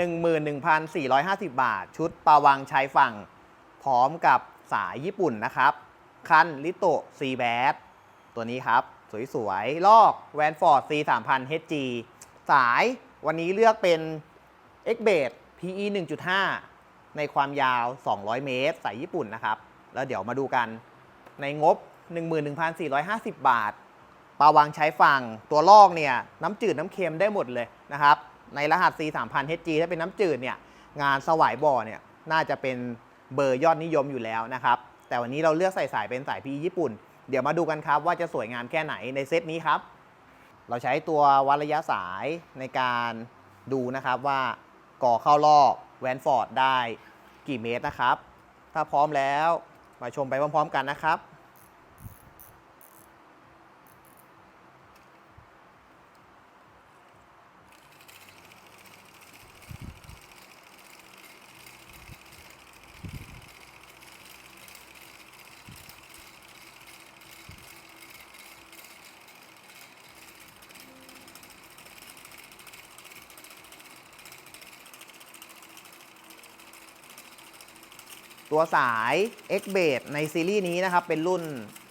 11,450 บาท ชุดปาวังชายฝั่ง พร้อมกับสายญี่ปุ่นนะครับ คันลิโตซีแบดตัวนี้ครับ สวยๆ ลอกแวนฟอร์ด C 3 0 0 HG สายวันนี้เลือกเป็น x b a t PE 1.5 ในความยาว 200 เมตร สายญี่ปุ่นนะครับ แล้วเดี๋ยวมาดูกันในงบ 11,450 บาทปลาวางใช้ฝั่งตัวลอกเนี่ย น้ำจืดน้ำเค็มได้หมดเลยนะครับ ในรหัส C 3 0 0 HG ถ้าเป็นน้ำจืดเนี่ยงานสวายบ่อเนี่ยน่าจะเป็นเบอร์ยอดนิยมอยู่แล้วนะครับ แต่วันนี้เราเลือกใส่สายเป็นสาย PE ญี่ปุ่น เดี๋ยวมาดูกันครับว่าจะสวยงามแค่ไหนในเซตนี้ครับ เราใช้ตัววัดระยะสายในการดูนะครับว่าก่อเข้ารอบแวนฟอร์ดได้กี่เมตรนะครับ ถ้าพร้อมแล้วมาชมไปพร้อม ๆ กันนะครับ ตัวสาย X b a s ในซีรีส์นี้นะครับเป็นรุ่น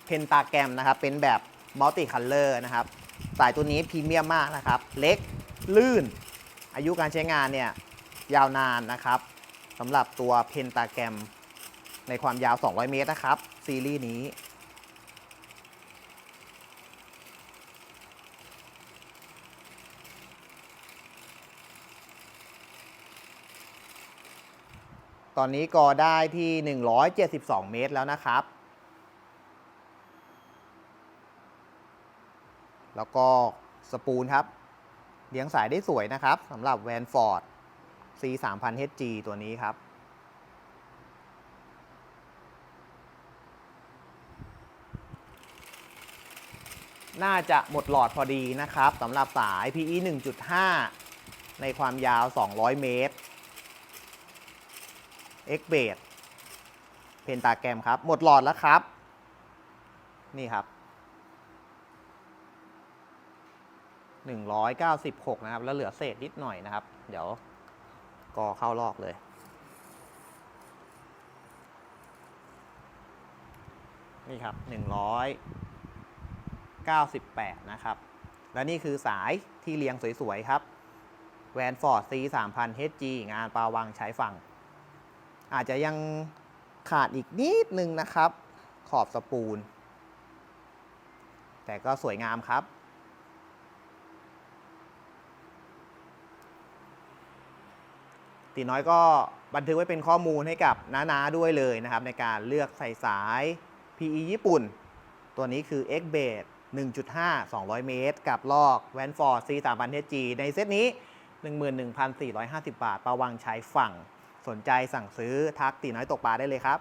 Pentagram นะครับเป็นแบบ Multi Color นะครับสายตัวนี้พรีเมียมมากนะครับ เล็กลื่น อายุการใช้งานเนี่ยยาวนานนะครับสำหรับตัว Pentagram ในความยาว 200 เมตรนะครับ ซีรีส์นี้ ตอนนี้ก็ได้ที่ 172 เมตรแล้วนะครับ แล้วก็สปูลครับ เลี้ยงสายได้สวยนะครับสำหรับแวนฟอร์ด C 3 0 0 0 HG ตัวนี้ครับ น่าจะหมดหลอดพอดีนะครับสำหรับสาย PE 1.5 ในความยาว 200 เมตร X b a s เบดเพนตาแกรมครับ หมดหลอดแล้วครับ นี่ครับ 196 นะครับ แล้วเหลือเศษนิดหน่อยนะครับ เดี๋ยวก็เข้าลอกเลย นี่ครับ 198 นะครับ และนี่คือสายที่เรียงสวย ๆ ครับแวนฟอร์ด C 3 0 0 0 HG งานปาวังใช้ฝั่ง อาจจะยังขาดอีกนิดนึงนะครับ ขอบสปูลแต่ก็สวยงามครับ ตีน้อยก็บันทึกไว้เป็นข้อมูลให้กับน้าๆด้วยเลยนะครับ ในการเลือกใส่สาย PE ญี่ปุ่น ตัวนี้คือ X b a s 1.5 200 เมตร กับลอกแวนฟอร์ C 3 0 0 0 G ในเซตนี้ 11,450 บาท ประวังใช้ฝั่ง สนใจสั่งซื้อทักตีน้อยตกปลาได้เลยครับ